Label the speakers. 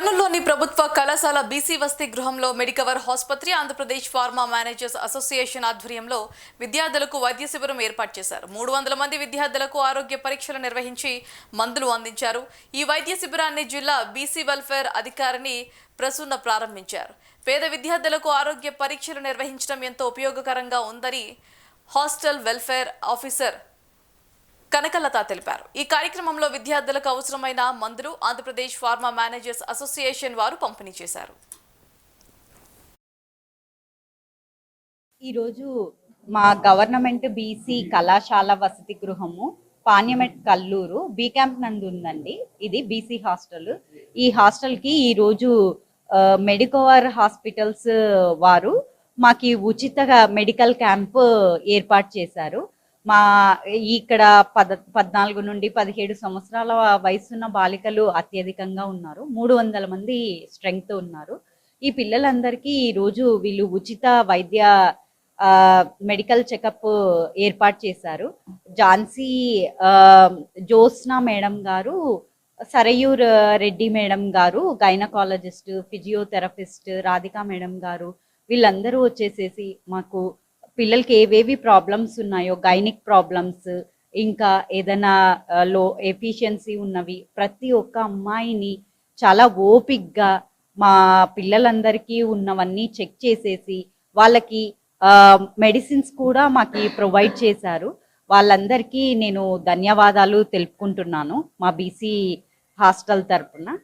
Speaker 1: కర్నూలులోని ప్రభుత్వ కళాశాల బీసీ వసతి గృహంలో మెడికవర్ ఆసుపత్రి ఆంధ్రప్రదేశ్ ఫార్మా మేనేజర్స్ అసోసియేషన్ ఆధ్వర్యంలో విద్యార్థులకు వైద్య శిబిరం ఏర్పాటు చేశారు. మూడు వందల మంది విద్యార్థులకు ఆరోగ్య పరీక్షలు నిర్వహించి మందులు అందించారు. ఈ వైద్య శిబిరాన్ని జిల్లా బీసీ వెల్ఫేర్ అధికారిని ప్రసూన ప్రారంభించారు. పేద విద్యార్థులకు ఆరోగ్య పరీక్షలు నిర్వహించడం ఎంతో ఉపయోగకరంగా ఉందని హాస్టల్ వెల్ఫేర్ ఆఫీసర్ కనకలత తెలిపారు. ఈ కార్యక్రమంలో విద్యార్థులకు అవసరమైన మందులు ఆంధ్రప్రదేశ్ ఫార్మా మేనేజర్స్ అసోసియేషన్ వారు పంపిణీ చేశారు.
Speaker 2: ఈరోజు మా గవర్నమెంట్ బీసీ కళాశాల వసతి గృహము పాణ్యమెట్ కల్లూరు బీ క్యాంప్ నందు ఉందండి. ఇది బీసీ హాస్టల్. ఈ హాస్టల్కి ఈరోజు మెడికోవర్ హాస్పిటల్స్ వారు మాకు ఉచిత మెడికల్ క్యాంప్ ఏర్పాటు చేశారు. మా ఇక్కడ పద పద్నాలుగు నుండి పదిహేడు సంవత్సరాల వయసున్న బాలికలు అత్యధికంగా ఉన్నారు. మూడు వందల మంది స్ట్రెంగ్త్ ఉన్నారు. ఈ పిల్లలందరికీ ఈరోజు వీళ్ళు ఉచిత వైద్య మెడికల్ చెకప్ ఏర్పాటు చేశారు. Jhansi Jyotsna madam garu Sarayur Reddy madam garu gynaecologist physiotherapist Radhika madam garu వీళ్ళందరూ వచ్చేసేసి మాకు పిల్లలకి ఏవేవి ప్రాబ్లమ్స్ ఉన్నాయో గైనిక్ ప్రాబ్లమ్స్ ఇంకా ఏదైనా లో ఎఫిషియన్సీ ఉన్నవి ప్రతి ఒక్క అమ్మాయిని చాలా ఓపిక్గా మా పిల్లలందరికీ ఉన్నవన్నీ చెక్ చేసేసి వాళ్ళకి మెడిసిన్స్ కూడా మాకు ప్రొవైడ్ చేశారు. వాళ్ళందరికీ నేను ధన్యవాదాలు తెలుపుకుంటున్నాను మా బీసీ హాస్టల్ తరపున.